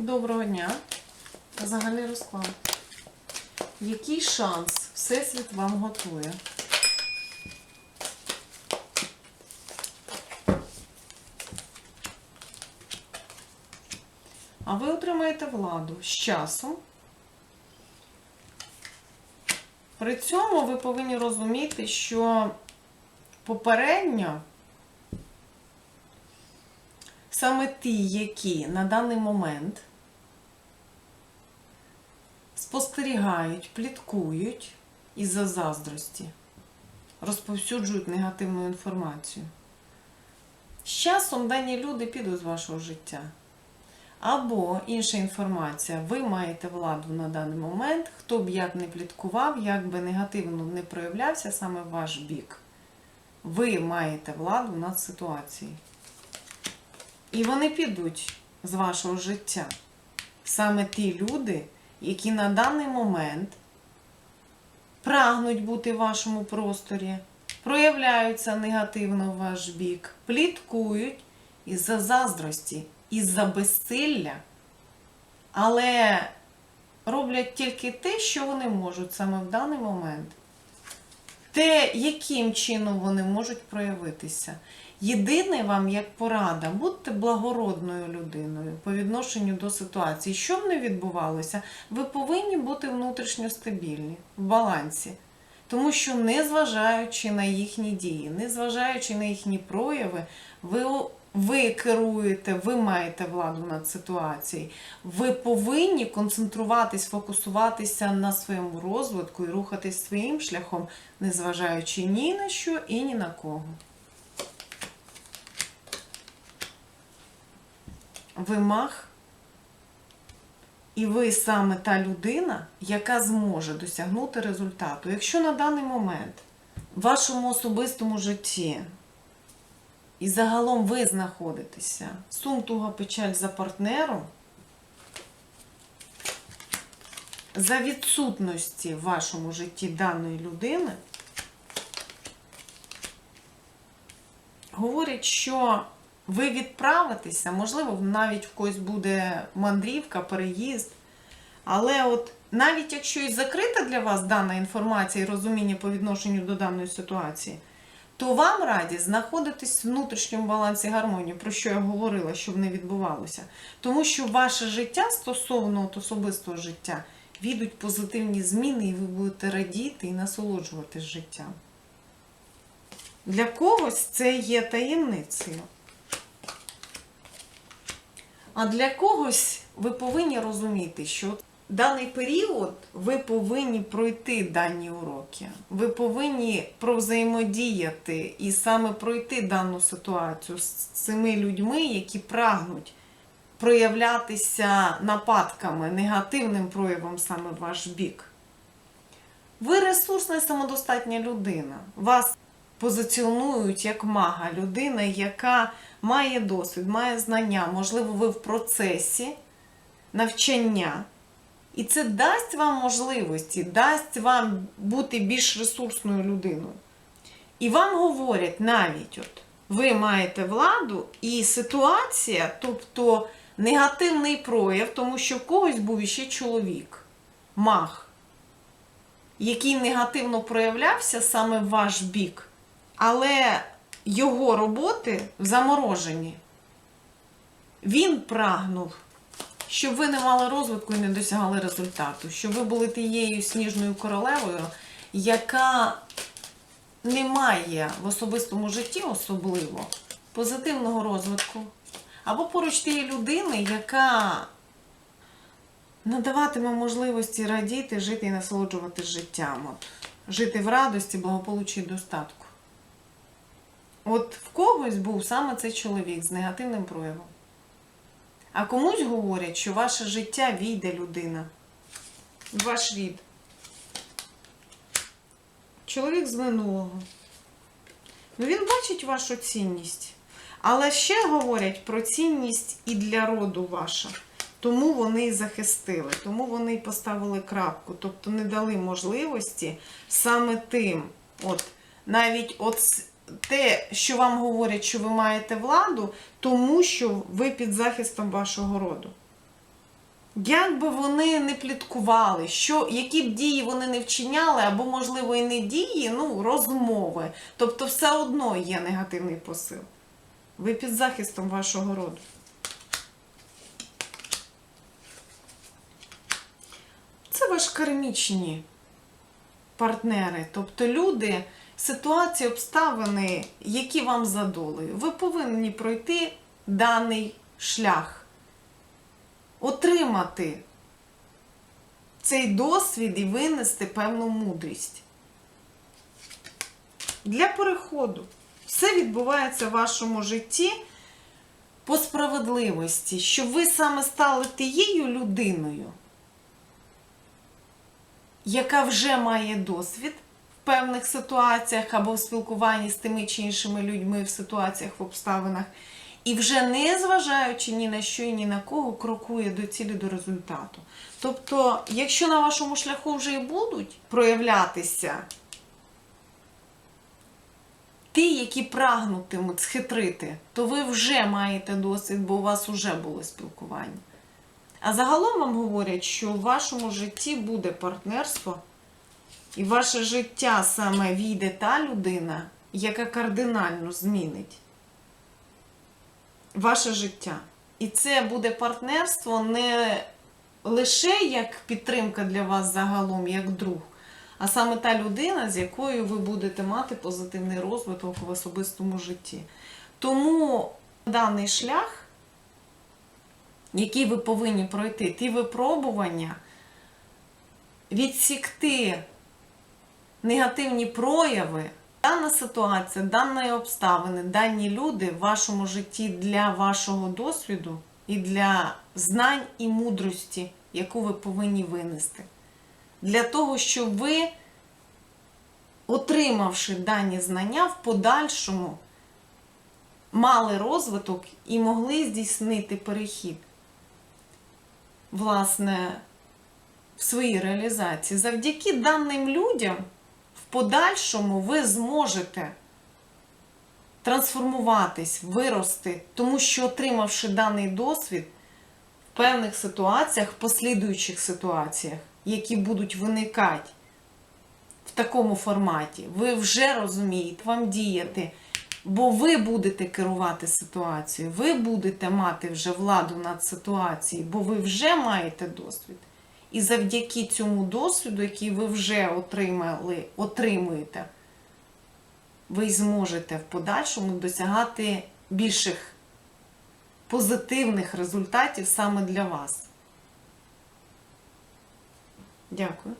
Доброго дня. Загальний розклад. Який шанс Всесвіт вам готує? А ви отримаєте владу з часом. При цьому ви повинні розуміти, що попередньо саме ті, які на даний момент спостерігають, пліткують із-за заздрості, розповсюджують негативну інформацію. З часом дані люди підуть з вашого життя. Або інша інформація, ви маєте владу на даний момент, хто б як не пліткував, як би негативно не проявлявся саме в ваш бік. Ви маєте владу над ситуацією. І вони підуть з вашого життя. Саме ті люди, які на даний момент прагнуть бути в вашому просторі, проявляються негативно в ваш бік, пліткують із-за заздрості, із-за безсилля, але роблять тільки те, що вони можуть саме в даний момент. Те, яким чином вони можуть проявитися. Єдине вам як порада, будьте благородною людиною по відношенню до ситуації. Що б не відбувалося, ви повинні бути внутрішньо стабільні, в балансі. Тому що, незважаючи на їхні дії, незважаючи на їхні прояви, ви, ви керуєте, ви маєте владу над ситуацією. Ви повинні концентруватись, фокусуватися на своєму розвитку і рухатись своїм шляхом, незважаючи ні на що і ні на кого. Ви маг, і ви саме та людина, яка зможе досягнути результату. Якщо на даний момент в вашому особистому житті і загалом ви знаходитеся сум, туга, печаль за партнером, за відсутності в вашому житті даної людини, говорять, що ви відправитеся, можливо, навіть в когось буде мандрівка, переїзд. Але от навіть якщо і закрита для вас дана інформація і розуміння по відношенню до даної ситуації, то вам раді знаходитись в внутрішньому балансі гармонії, про що я говорила, щоб не відбувалося. Тому що ваше життя стосовно от особистого життя відуть позитивні зміни, і ви будете радіти і насолоджуватись життям. Для когось це є таємницею. А для когось ви повинні розуміти, що даний період ви повинні пройти дані уроки. Ви повинні провзаємодіяти і саме пройти дану ситуацію з цими людьми, які прагнуть проявлятися нападками, негативним проявом саме ваш бік. Ви ресурсна і самодостатня людина. Вас позиціонують як мага, людина, яка має досвід, має знання, можливо, ви в процесі навчання. І це дасть вам можливості, дасть вам бути більш ресурсною людиною. І вам говорять навіть, от, ви маєте владу, і ситуація, тобто негативний прояв, тому що в когось був іще чоловік, маг, який негативно проявлявся саме в ваш бік. Але його роботи заморожені. Він прагнув, щоб ви не мали розвитку і не досягали результату, щоб ви були тією сніжною королевою, яка не має в особистому житті особливо позитивного розвитку. Або поруч тієї людини, яка надаватиме можливості радіти, жити і насолоджуватись життям. От, жити в радості, благополуччі і достатку. От в когось був саме цей чоловік з негативним проявом. А комусь говорять, що ваше життя війде людина, ваш рід. Чоловік з минулого. Ну, він бачить вашу цінність. Але ще говорять про цінність і для роду ваша. Тому вони і захистили, тому вони і поставили крапку. Тобто не дали можливості саме тим, от навіть от те, що вам говорять, що ви маєте владу, тому що ви під захистом вашого роду. Як би вони не пліткували, що, які б дії вони не вчиняли, або, можливо, і не дії, ну, розмови. Тобто все одно є негативний посил. Ви під захистом вашого роду. Це ваш кармічні партнери, тобто люди, ситуації, обставини, які вам за долею. Ви повинні пройти даний шлях, отримати цей досвід і винести певну мудрість. Для переходу все відбувається в вашому житті по справедливості, щоб ви саме стали тією людиною, яка вже має досвід в певних ситуаціях або в спілкуванні з тими чи іншими людьми в ситуаціях, в обставинах, і вже не зважаючи ні на що і ні на кого, крокує до цілі до результату. Тобто, якщо на вашому шляху вже і будуть проявлятися ті, які прагнутимуть схитрити, то ви вже маєте досвід, бо у вас вже було спілкування. А загалом вам говорять, що в вашому житті буде партнерство, і ваше життя саме війде та людина, яка кардинально змінить ваше життя. І це буде партнерство не лише як підтримка для вас загалом, як друг, а саме та людина, з якою ви будете мати позитивний розвиток в особистому житті. Тому даний шлях, який ви повинні пройти, ті випробування, відсікти негативні прояви, дана ситуація, дані обставини, дані люди в вашому житті для вашого досвіду і для знань і мудрості, яку ви повинні винести. Для того, щоб ви, отримавши дані знання, в подальшому мали розвиток і могли здійснити перехід, власне, в своїй реалізації. Завдяки даним людям подальшому ви зможете трансформуватись, вирости, тому що, отримавши даний досвід в певних ситуаціях, в послідуючих ситуаціях, які будуть виникати в такому форматі, ви вже розумієте, вам діяти. Бо ви будете керувати ситуацією, ви будете мати вже владу над ситуацією, бо ви вже маєте досвід. І завдяки цьому досвіду, який ви вже отримали, отримуєте, ви зможете в подальшому досягати більших позитивних результатів саме для вас. Дякую.